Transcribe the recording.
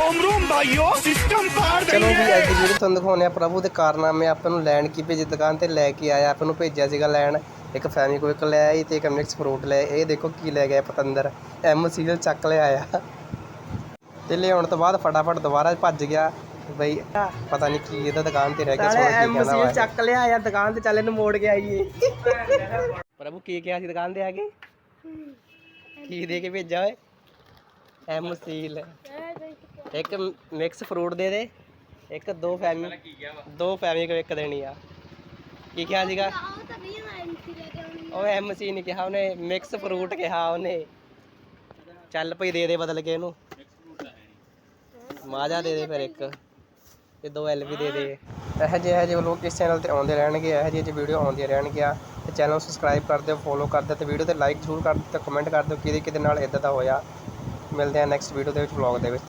ਰੋਮ ਰੋਮ ਭਾਈਓ system ਪਾੜ ਚਲੋ ਵੀ ਅੱਜ ਦੀ ਤੁਹਾਨੂੰ ਦਿਖਾਉਂਦੇ ਆ ਪ੍ਰਭੂ ਦੇ ਕਾਰਨਾਮੇ। ਆਪਾਂ ਨੂੰ ਲੈਣ ਕੀ ਭੇਜੀ ਦੁਕਾਨ ਤੇ ਲੈ ਕੇ ਆਇਆ ਆਪਾਂ ਨੂੰ ਭੇਜਿਆ ਸੀਗਾ ਲੈਣ। ਇੱਕ ਫੈਮੀ ਕੋਇਕ ਲੈ ਆਈ ਤੇ ਇੱਕ ਮਿਕਸ ਫਰੂਟ ਲੈ ਇਹ ਦੇਖੋ ਕੀ ਲੈ ਗਿਆ ਪਤੰਦਰ। ਐਮ ਸੀਰੀਅਲ ਚੱਕ ਲੈ ਆਇਆ ਤੇ ਲਿਆਉਣ ਤੋਂ ਬਾਅਦ ਫਟਾਫਟ ਦੁਬਾਰਾ ਭੱਜ ਗਿਆ। ਬਈ ਪਤਾ ਨਹੀਂ ਕੀ ਇਹਦਾ ਦੁਕਾਨ ਤੇ ਰਹਿ ਕੇ ਸੋਚ ਕੀ ਕਹਿੰਦਾ ਵਾ। ਚੱਕ ਲਿਆ ਆ ਦੁਕਾਨ ਤੇ ਚੱਲ ਇਹਨੂੰ ਮੋੜ ਕੇ ਆਈਏ। ਪ੍ਰਭੂ ਕੀ ਕਿਹਾ ਸੀ ਦੁਕਾਨ ਤੇ ਆ ਕੇ? ਕੀ ਦੇ ਕੇ ਭੇਜਿਆ ਓਏ? ਐਮ ਸੀਲ ਇੱਕ ਮਿਕਸ ਫਰੂਟ ਦੇ ਦੇ ਇੱਕ ਦੋ ਫੈਮੀ ਦੋ ਫੈਮੀ ਕੋ ਇੱਕ ਦੇਣੀ ਆ। ਕੀ ਕਿਹਾ ਸੀਗਾ? ਉਹ ਐਮ ਸੀ ਨਹੀਂ ਕਿਹਾ ਉਹਨੇ ਮਿਕਸ ਫਰੂਟ ਕਿਹਾ ਉਹਨੇ। ਚੱਲ ਭਈ ਦੇ ਦੇ ਬਦਲ ਕੇ ਇਹਨੂੰ। ਮਾਜਾ ਦੇ ਦੇ ਫਿਰ ਇੱਕ। ਤੇ ਦੋ ਐਲ ਵੀ ਦੇ ਦੇ। ਇਹੋ ਜਿਹੇ ਇਹੋ ਜਿਹੇ ਲੋਕ ਇਸ ਚੈਨਲ ਤੇ ਆਉਂਦੇ ਰਹਿਣਗੇ ਇਹੋ ਜਿਹੇ ਵੀਡੀਓ ਆਉਂਦੀਆਂ ਰਹਿਣਗੀਆਂ। ਤੇ ਚੈਨਲ ਨੂੰ ਸਬਸਕ੍ਰਾਈਬ ਕਰ ਦਿਓ ਫੋਲੋ ਕਰ ਦਿਓ ਤੇ ਵੀਡੀਓ ਤੇ ਲਾਈਕ ਜ਼ਰੂਰ ਕਰ ਦਿਓ ਤੇ ਕਮੈਂਟ ਕਰ ਦਿਓ ਕਿਹਦੇ ਕਿਹਦੇ ਨਾਲ ਇਦਾਂ ਦਾ ਹੋਇਆ। ਮਿਲਦੇ ਆ ਨੈਕਸਟ ਵੀਡੀਓ ਦੇ ਵਿੱਚ ਵਲੌਗ ਦੇ ਵਿੱਚ।